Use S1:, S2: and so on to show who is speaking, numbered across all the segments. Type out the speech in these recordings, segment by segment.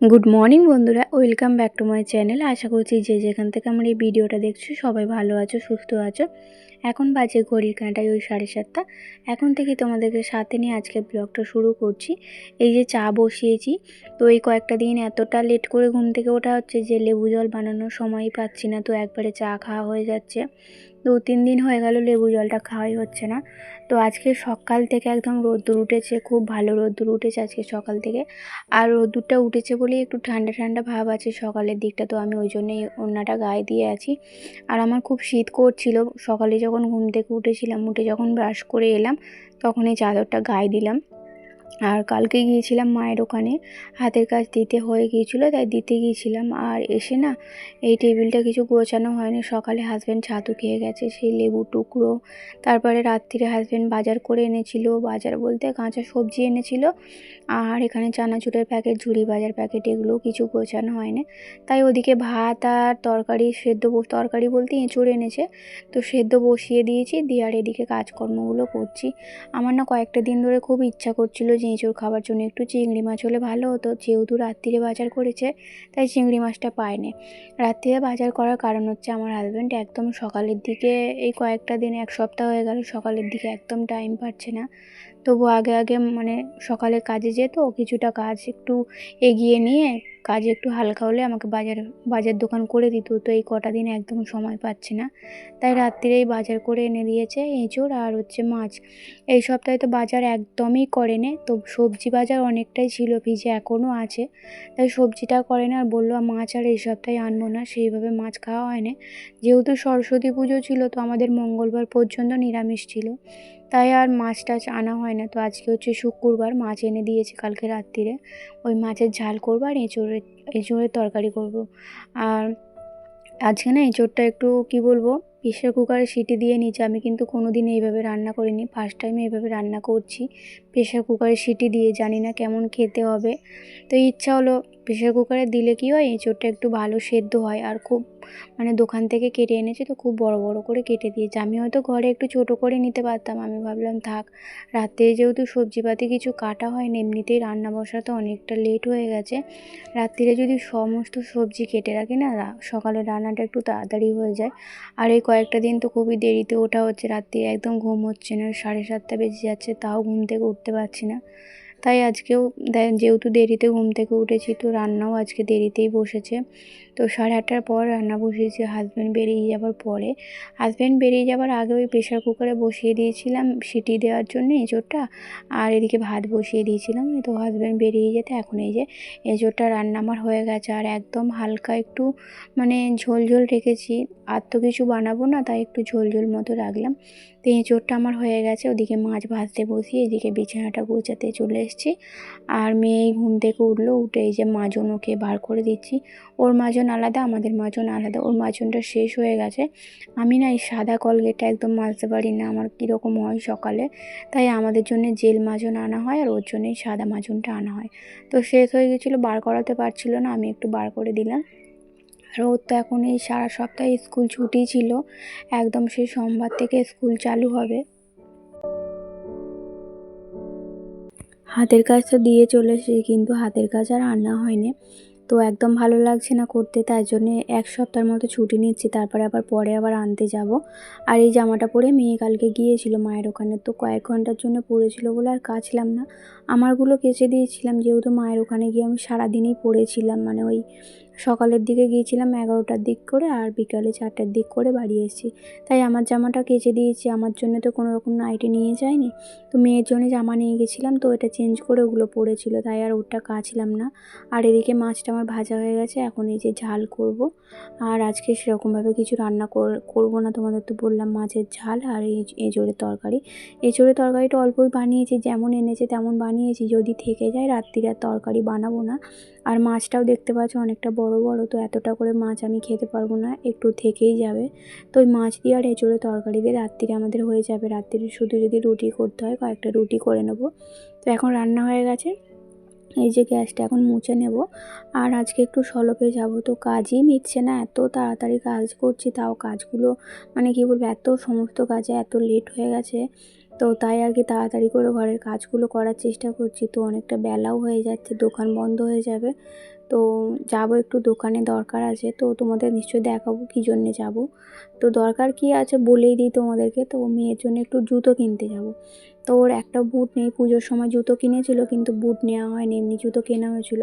S1: Good morning বন্ধুরা, welcome back to my channel. আশা করছি যে যেখান থেকে আমার এই ভিডিওটা দেখছ, সবাই ভালো আছো, সুস্থ আছো। এখন বাজে ঘড়ির কাঁটায় ওই সাড়ে সাতটা। এখন থেকে তোমাদেরকে সাথে নিয়ে আজকে ব্লগটা শুরু করছি। এই যে চা বসিয়েছি, তো এই কয়েকটা দিন এতটা লেট করে ঘুম থেকে ওঠা হচ্ছে যে লেবু জল বানানোর সময়ই পাচ্ছি না, তো একবারে চা খাওয়া হয়ে যাচ্ছে। দু তিন দিন হয়ে গেল লেবু জলটা খাওয়াই হচ্ছে না। তো আজকে সকাল থেকে একদম রোদ্দুর উঠেছে, খুব ভালো রোদ্দুর উঠেছে আজকে সকাল থেকে। আর রোদ্দুরটা উঠেছে বলেই একটু ঠান্ডা ঠান্ডা ভাব আছে সকালের দিকটা, তো আমি ওই জন্যই ওড়নাটা গায়ে দিয়ে আছি। আর আমার খুব শীত করছিল, সকালে যখন ঘুম থেকে উঠেছিলাম, উঠে যখন ব্রাশ করে এলাম তখন এই চাদরটা গায়ে দিলাম। আর কালকে গিয়েছিলাম মায়ের ওখানে, হাতের কাজ দিতে হয়ে গিয়েছিল, তাই দিতে গিয়েছিলাম। আর এসে না, এই টেবিলটা কিছু গোছানো হয়নি। সকালে হাজব্যান্ড ছাতু খেয়ে গেছে, সেই লেবু টুকরো। তারপরে রাত্রিরে হাজব্যান্ড বাজার করে এনেছিল। বাজার বলতে কাঁচা সবজি এনেছিল। আর এখানে চানাচুরের প্যাকেট ঝুড়ি বাজার প্যাকেট এগুলো কিছু গোছানো হয়নি। তাই ওদিকে ভাত আর তরকারি, সেদ্ধ তরকারি বলতে এঁচড় এনেছে। তো সেদ্ধ বসিয়ে দিয়েছি, দিয়ে আর এদিকে কাজকর্মগুলো করছি। আমার না কয়েকটা দিন ধরে খুব ইচ্ছা করছিল এঁচড় খাবার জন্য একটু চিংড়ি মাছ হলে ভালো হতো। যেহেতু রাত্রিরে বাজার করেছে, তাই চিংড়ি মাছটা পায়নি। রাত্রিরে বাজার করার কারণ হচ্ছে আমার হাজব্যান্ড একদম সকালের দিকে, এই কয়েকটা দিন, এক সপ্তাহ হয়ে গেল সকালের দিকে একদম টাইম পাচ্ছে না। তবু আগে আগে মানে সকালে কাজে যেত, কিছুটা কাজ একটু এগিয়ে নিয়ে কাজ একটু হালকা হলে আমাকে বাজার বাজার দোকান করে দিত। তো এই কটা দিন একদম সময় পাচ্ছি না। তাই রাত্রিরেই বাজার করে এনে দিয়েছে এঁচোড় আর হচ্ছে মাছ। এই সপ্তাহে তো বাজার একদমই করে নে তো সবজি বাজার অনেকটাই ছিল, ফ্রিজে এখনও আছে। তাই সবজিটা করে না, আর বলল মাছ আর এই সপ্তাহে আনব না, সেইভাবে মাছ খাওয়া হয় না যেহেতু সরস্বতী পুজো ছিল, তো আমাদের মঙ্গলবার পর্যন্ত নিরামিষ ছিল। তাই আর মাছ টাছ আনা হয় না। তো আজকে হচ্ছে শুক্রবার মাছ এনে দিয়েছে কালকে রাত্রিরে। ওই মাছের ঝাল করব আর এঁচোড়ের এঁচোড়ের তরকারি করব। আর আজকে না এঁচোড়টা একটু কি বলব প্রেশার কুকারে সিটি দিয়ে নিচে আমি কিন্তু কোনো দিন এইভাবে রান্না করিনি। ফার্স্ট টাইম এইভাবে রান্না করছি। প্রেশার কুকারে সিটি দিয়ে, জানি না কেমন খেতে হবে। তো ইচ্ছা হলো প্রেশার কুকারে দিলে কি হয়, এঁচোড়টা একটু ভালো সেদ্ধ হয়। আর খুব মানে দোকান থেকে কেটে এনেছে তো খুব বড় বড় করে কেটে দিয়েছে। আমি হয়তো ঘরে একটু ছোট করে নিতে পারতাম। আমি ভাবলাম, থাক, রাতে যেহেতু সবজিপাতি কিছু কাটা হয় না এমনিতেই রান্না বসা তো অনেকটা লেট হয়ে গেছে। রাত্রিরে যদি সমস্ত সবজি কেটে রাখি না সকালে রান্নাটা একটু তাড়াতাড়ি হয়ে যায়। আর এই কয়েকটা দিন তো খুবই দেরিতে ওঠা হচ্ছে, রাত্রি একদম ঘুম হচ্ছে না, সাড়ে সাতটা বেজে যাচ্ছে, তাও ঘুম থেকে উঠতে পারছি না। তাই আজকেও যেহেতু দেরিতে ঘুম থেকে উঠেছি, তো রান্নাও আজকে দেরিতেই বসেছে। তো সাড়ে আটটার পর রান্না বসিয়েছি হাজব্যান্ড বেরিয়ে যাবার পরে। হাজব্যান্ড বেরিয়ে যাবার আগে ওই প্রেশার কুকারে বসিয়ে দিয়েছিলাম সিটি দেওয়ার জন্য এঁচোড়টা, আর এদিকে ভাত বসিয়ে দিয়েছিলাম। তো হাজব্যান্ড বেরিয়ে যেতে এখন এই যে এঁচোড়টা রান্না আমার হয়ে গেছে, আর একদম হালকা একটু মানে ঝোল ঝোল রেখেছি। আর তো কিছু বানাবো না, তাই একটু ঝোল ঝোল মতো রাখলাম। তো এঁচোড়টা আমার হয়ে গেছে, ওদিকে মাছ ভাজতে বসিয়ে এদিকে বিছানাটা গোছাতে চলে এসেছি। আর মেয়ে ঘুম থেকে উঠল, উঠে এই যে মাজন ওকে বার করে দিচ্ছি। ওর মাজন আলাদা, আমাদের মাজন আলাদা। ওর মাজনটা শেষ হয়ে গেছে। আমি না এই সাদা কলগেটটা একদম মাজতে পারি না, আমার কীরকম হয় সকালে। তাই আমাদের জন্য জেল মাজন আনা হয় আর ওর জন্যই সাদা মাজনটা আনা হয়। তো শেষ হয়ে গেছিল, বার করাতে পারছিল না, আমি একটু বার করে দিলাম। আর ওর তো এখন এই সারা সপ্তাহে স্কুল ছুটি ছিল, একদম সেই সোমবার থেকে স্কুল চালু হবে। হাতের কাজ তো দিয়ে চলে এসেছি, কিন্তু হাতের কাজ আর আনা হয়নি। তো একদম ভালো লাগছে না করতে, তাই জন্যে এক সপ্তাহের মতো ছুটি নিচ্ছি। তারপরে আবার পরে আবার আনতে যাব। আর এই জামাটা পরে মেয়ে কালকে গিয়েছিল মায়ের ওখানে, তো কয়েক ঘণ্টার জন্য পড়েছিল বলে আর কাচলাম না। আমারগুলো কেচে দিয়েছিলাম, যেহেতু মায়ের ওখানে গিয়ে আমি সারাদিনই পরেছিলাম মানে ওই সকালের দিকে গিয়েছিলাম এগারোটার দিক করে আর বিকালে চারটার দিক করে বাড়ি এসেছি। তাই আমার জামাটা কেচে দিয়েছি। আমার জন্য তো কোনো রকম নাইটি নিয়ে যায়নি। তো মেয়ের জন্য জামা নিয়ে গেছিলাম। তো এটা চেঞ্জ করে ওগুলো পড়েছিল। তাই আর ওটা কাচলাম না। আর এদিকে মাছটা আমার ভাজা হয়ে গেছে। এখন এই যে ঝাল করব। আর আজকে সেরকমভাবে কিছু রান্না করব না। তোমাদের তো বললাম মাছের ঝাল আর এই এঁচোড়ের তরকারি। এঁচোড়ের তরকারিটা অল্পই বানিয়েছি। যেমন এনেছে তেমন বানিয়েছি। যদি থেকে যায় রাত্রির আর তরকারি বানাবো না। আর মাছটাও দেখতে পাচ্ছ অনেকটা বড় বড়, তো এতটা করে মাছ আমি খেতে পারব না, একটু থেকেই যাবে। তো ওই মাছ দিয়ে আর এঁচোড়ে তরকারি দিয়ে রাত্রিরে আমাদের হয়ে যাবে। রাত্রিরে শুধু যদি রুটি করতে হয়, কয়েকটা রুটি করে নেব। তো এখন রান্না হয়ে গেছে। এই যে গ্যাসটা এখন মুছে নেব। আর আজকে একটু সলপে যাব। তো কাজই মিটছে না, এত তাড়াতাড়ি কাজ করছি, তাও কাজগুলো মানে কী বলব, এত সমস্ত কাজে এত লেট হয়ে গেছে। তো তাই আর কি তাড়াতাড়ি করে ঘরের কাজগুলো করার চেষ্টা করছি। তো অনেকটা বেলাও হয়ে যাচ্ছে, দোকান বন্ধ হয়ে যাবে। তো যাব একটু দোকানে, দরকার আছে, তো তোমাদের নিশ্চয়ই দেখাবো কী জন্যে যাব। তো দরকার কি আছে বলেই দিই তোমাদেরকে, তো মেয়ের জন্য একটু জুতো কিনতে যাব। তো ওর একটা বুট নেই, পুজোর সময় জুতো কিনেছিল, কিন্তু বুট নেওয়া হয়নি, এমনি জুতো কেনা হয়েছিল।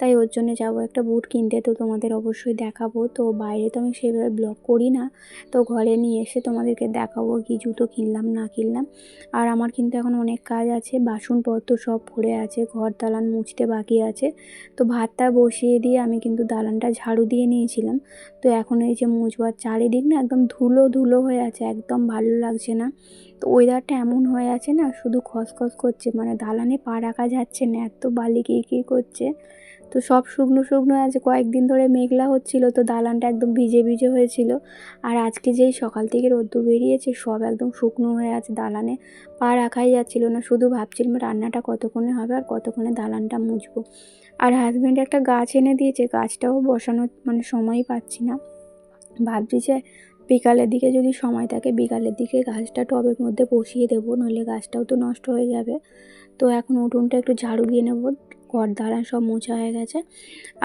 S1: তাই ওর জন্য যাব একটা বুট কিনতে, তো তোমাদের অবশ্যই দেখাবো। তো বাইরে তো আমি সেভাবে ব্লগ করি না, তো ঘরে নিয়ে এসে তোমাদেরকে দেখাবো কি জুতো কিনলাম, না কিনলাম। আর আমার কিন্তু এখন অনেক কাজ আছে, বাসনপত্র সব ভরে আছে ঘর দালান মুছতে বাকি আছে। তো ভাতটা বসিয়ে দিয়ে আমি কিন্তু দালানটা ঝাড়ু দিয়ে নিয়েছিলাম। তো এখন এই যে মুছবার চারিদিক না একদম ধুলো ধুলো হয়ে আছে, একদম ভালো লাগছে না। তো ওয়েদারটা এমন হয়ে আছে না, শুধু খসখস করছে মানে দালানে পা রাখা যাচ্ছে না, এত বালি কী করছে। তো সব শুকনো শুকনো আছে কয়েকদিন ধরে মেঘলা হচ্ছিল, তো দালানটা একদম ভিজে ভিজে হয়েছিল। আর আজকে যেই সকাল থেকে রোদ্দুর বেরিয়েছে, সব একদম শুকনো হয়ে আছে দালানে। পা রাখাই যাচ্ছিল না, শুধু ভাবছিলাম রান্নাটা কতক্ষণে হবে আর কতক্ষণে দালানটা মুছবো। আর হাজব্যান্ড একটা গাছ এনে দিয়েছে, গাছটাও বসানোর মানে সময়ই পাচ্ছি না। ভাবছি যে বিকালের দিকে যদি সময় থাকে, বিকালের দিকে গাছটা টবের মধ্যে বসিয়ে দেবো, নইলে গাছটাও তো নষ্ট হয়ে যাবে। তো এখন উঠোনটা একটু ঝাড়ু দিয়ে নেব। ঘর দালান সব মোছা হয়ে গেছে।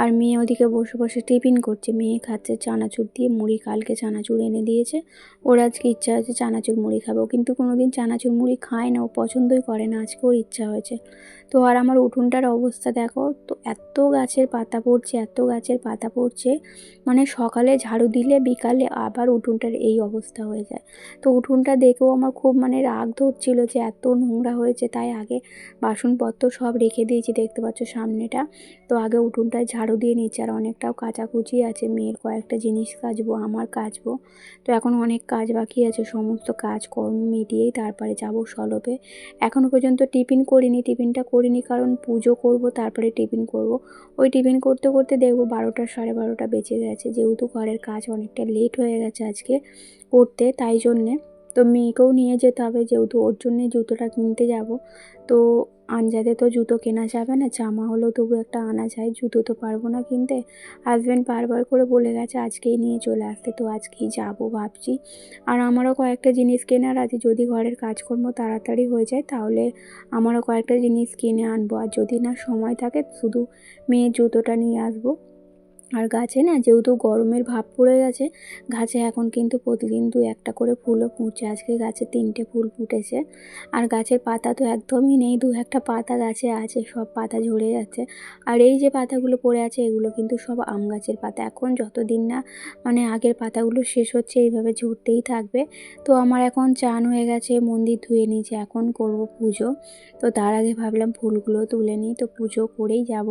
S1: আর মেয়ে ওদিকে বসে বসে টিফিন করছে। মেয়ে খাচ্ছে চানাচুর দিয়ে, মুড়ি কালকে চানাচুর এনে দিয়েছে। ওর আজকে ইচ্ছা হয়েছে চানাচুর মুড়ি খাব, কিন্তু কোনো দিন চানাচুর মুড়ি খায় না, ও পছন্দই করে না, আজকে ওর ইচ্ছা হয়েছে। তো আর আমার উঠোনটার অবস্থা দেখো, তো এত গাছের পাতা পড়ছে, এত গাছের পাতা পড়ছে মানে সকালে ঝাড়ু দিলে, বিকালে আবার উঠোনটার এই অবস্থা হয়ে যায়। তো উঠোনটা দেখেও আমার খুব মানে রাগ ধরছিল যে এত নোংরা হয়েছে, তাই আগে বাসনপত্র সব রেখে দিয়েছি, দেখতে পাচ্ছ সামনেটা। তো আগে উঠোনটায় ঝাড়ু দিয়ে নিচ্ছে আর অনেকটাও কাচাকুচি আছে। মেয়ের কয়েকটা জিনিস কাচবো, আমার কাচবো। তো এখন অনেক কাজ বাকি আছে, সমস্ত কাজকর্ম মিটিয়েই তারপরে যাব সলপে। এখনও পর্যন্ত টিফিন করিনি, টিফিনটা করিনি কারণ পুজো করব, তারপরে টিফিন করব। ওই টিফিন করতে করতে দেখব বারোটা, সাড়ে বারোটা বেঁচে গেছে। যেহেতু ঘরের কাজ অনেকটা লেট হয়ে গেছে আজকে করতে, তাই জন্যে তো মেয়েকেও নিয়ে যেতে হবে, যেহেতু ওর জন্যে জুতোটা কিনতে যাব। তো আনজাদে তো জুতো কেনা যাবে না, জামা হলেও তবু একটা আনা যায়, জুতো তো পারব না কিনতে। হাজব্যান্ড বারবার করে বলে গেছে, আজকেই নিয়ে চলে আসতে, তো আজকেই যাব ভাবছি। আর আমারও কয়েকটা জিনিস কেনার আছে, যদি ঘরের কাজকর্ম তাড়াতাড়ি হয়ে যায়, তাহলে আমারও কয়েকটা জিনিস কিনে আনব। আর যদি না সময় থাকে, শুধু মেয়ের জুতোটা নিয়ে আসব। আর গাছে না যেহেতু গরমের ভাব পড়ে গেছে, গাছে এখন কিন্তু প্রতিদিন দু একটা করে ফুলও ফুটছে। আজকে গাছে তিনটে ফুল ফুটেছে। আর গাছের পাতা তো একদমই নেই, দু একটা পাতা গাছে আছে, সব পাতা ঝরে যাচ্ছে। আর এই যে পাতাগুলো পড়ে আছে, এগুলো কিন্তু সব আম গাছের পাতা। এখন যতদিন না মানে আগের পাতাগুলো শেষ হচ্ছে, এইভাবে ঝরতেই থাকবে। তো আমার এখন চান হয়ে গেছে, মন্দির ধুয়ে নিয়েছে, এখন করব পুজো। তো তার আগে ভাবলাম ফুলগুলো তুলে নিই। তো পুজো করেই যাব।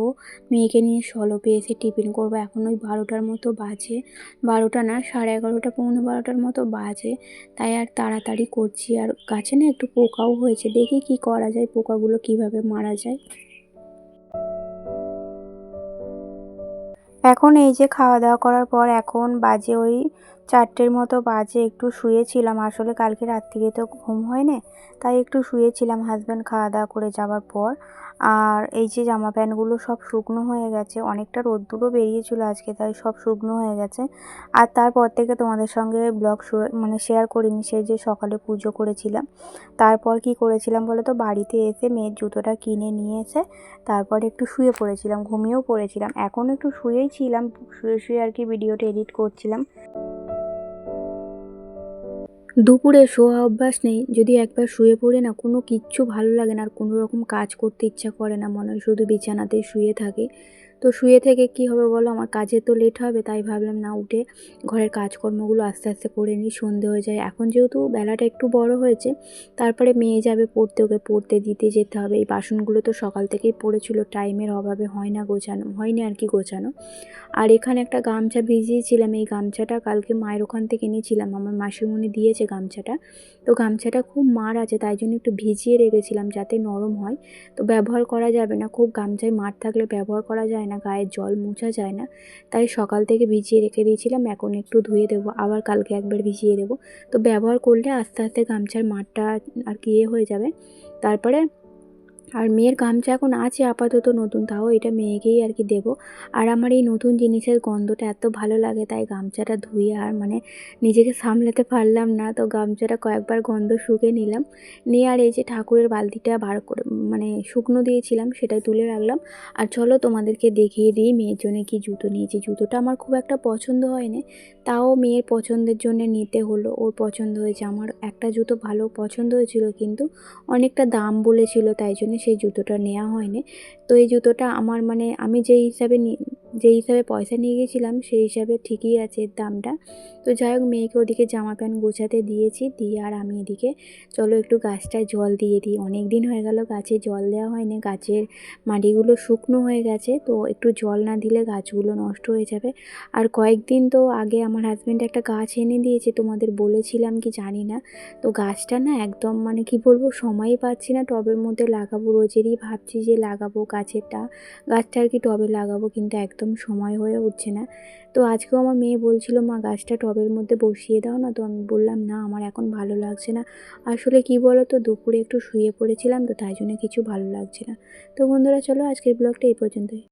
S1: মেয়েকে নিয়ে সলপে এসে টিফিন করব। এখন ওই বারোটার মতো বাজে। বারোটা না, সাড়ে এগারোটা, পৌনে বারোটার মতো বাজে। তাই আর তাড়াতাড়ি করছি। আর গাছে না একটু পোকাও হয়েছে। দেখি কি করা যায়, পোকাগুলো কীভাবে মারা যায়। এখন এই যে খাওয়া দাওয়া করার পর এখন বাজে ওই চারটের মতো বাজে। একটু শুয়েছিলাম। আসলে কালকে রাত্রিরে তো ঘুম হয় না। তাই একটু শুয়েছিলাম। হাজব্যান্ড খাওয়া দাওয়া করে যাওয়ার পর। আর এই যে জামা প্যান্টগুলো সব শুকনো হয়ে গেছে, অনেকটা রোদ্দুরও বেরিয়েছিল আজকে, তাই সব শুকনো হয়ে গেছে। আর তারপর থেকে তোমাদের সঙ্গে ব্লগ মানে শেয়ার করিনি, সেই যে সকালে পুজো করেছিলাম। তারপর কি করেছিলাম বলো তো? বাড়িতে এসে মেয়ের জুতোটা কিনে নিয়ে এসে তারপর একটু শুয়ে পড়েছিলাম, ঘুমিয়েও পড়েছিলাম। এখন একটু শুয়েই ছিলাম, শুয়ে শুয়ে আর কি ভিডিওটা এডিট করছিলাম। দুপুরে শোয়া অভ্যাস নেই। যদি একবার শুয়ে পড়ে না, কোনো কিচ্ছু ভালো লাগে না আর কোনো রকম কাজ করতে ইচ্ছা করে না। মনে হয় শুধু বিছানাতেই শুয়ে থাকে। তো শুয়ে থেকে কি হবে বলো? আমার কাজে তো লেট হবে, তাই ভাবলাম না উঠে ঘরের কাজকর্মগুলো আস্তে আস্তে করে নিই, সন্ধে হয়ে যায়। এখন যেহেতু বেলাটা একটু বড় হয়েছে, তারপরে মেয়ে যাবে পড়তে, ওকে পড়তে দিতে যেতে হবে। এই বাসনগুলো তো সকাল থেকেই পড়েছিল, টাইমের অভাবে হয় না গোছানো, হয়নি আর কি গোছানো। আর এখানে একটা গামছা ভিজিয়েছিলাম, এই গামছাটা কালকে মায়ের ওখান থেকে নিয়েছিলাম, আমার মাসিমণি দিয়েছে গামছাটা। তো গামছাটা খুব মার আছে, তাই জন্য একটু ভিজিয়ে রেখেছিলাম যাতে নরম হয়। তো ব্যবহার করা যাবে না, খুব গামছায় মার থাকলে ব্যবহার করা যায় না। গায়ের জল মোছা যায় না। তাই সকাল থেকে ভিজিয়ে রেখে দিয়েছিলাম, এখন একটু ধুয়ে দেবো, আবার কালকে একবার ভিজিয়ে দেবো। তো ব্যবহার করলে আস্তে আস্তে গামছার মাঠটা আর কি হয়ে যাবে। তারপরে আর মেয়ের গামছা এখন আছে আপাতত নতুন, তাও এটা মেয়েকেই আর কি দেবো। আর আমার এই নতুন জিনিসের গন্ধটা এত ভালো লাগে, তাই গামছাটা ধুয়ে আর মানে নিজেকে সামলাতে পারলাম না, তো গামছাটা কয়েকবার গন্ধ শুকে নিলাম। নিয়ে আর এই যে ঠাকুরের বালতিটা বার করে মানে শুকনো দিয়েছিলাম, সেটাই তুলে রাখলাম। আর চলো তোমাদেরকে দেখিয়ে দিই মেয়ের জন্য কি জুতো নিয়েছি। জুতোটা আমার খুব একটা পছন্দ হয়নি, তাও মেয়ের পছন্দের জন্য নিতে হলো। ওর পছন্দ হয়েছে, আমার একটা জুতো ভালো পছন্দ হয়েছিল, কিন্তু অনেকটা দাম বলেছিল, তাই জন্য সেই জুতোটা নেওয়া হয়নি। তো এই জুতোটা আমার মানে আমি যেই হিসাবে যেই হিসাবে পয়সা নিয়ে গেছিলাম সেই হিসাবে ঠিকই আছে দামটা। তো যাই হোক, মেয়েকে ওদিকে জামা প্যান্ট গোছাতে দিয়েছি, দিয়ে আর আমি এদিকে, চলো একটু গাছটায় জল দিয়ে দিই। অনেক দিন হয়ে গেল, গাছে জল দেওয়া হয়নি, গাছের মাটিগুলো শুকনো হয়ে গেছে, তো একটু জল না দিলে গাছগুলো নষ্ট হয়ে যাবে। আর কয়েকদিন তো আগে আমার হাজব্যান্ড একটা গাছ এনে দিয়েছে, তোমাদের বলেছিলাম কি জানি না। তো গাছটা না একদম মানে কি বলব, সময়ই পাচ্ছি না টবের মধ্যে লাগাবো, রোজেরই ভাবছি যে লাগাবো। গাছেরটা গাছটা আর কি টবে লাগাবো কিন্তু একদম সময় হয়ে উঠছে না। তো আজকেও আমার মেয়ে বলছিল, মা, গাছটা টবের মধ্যে বসিয়ে দাও না। তো আমি বললাম, না, আমার এখন ভালো লাগছে না। আসলে কি বলো তো দুপুরে একটু শুয়ে পড়েছিলাম তো তাই জন্য কিছু ভালো লাগছে না। তো বন্ধুরা, চলো আজকের ব্লগটা এই পর্যন্তই।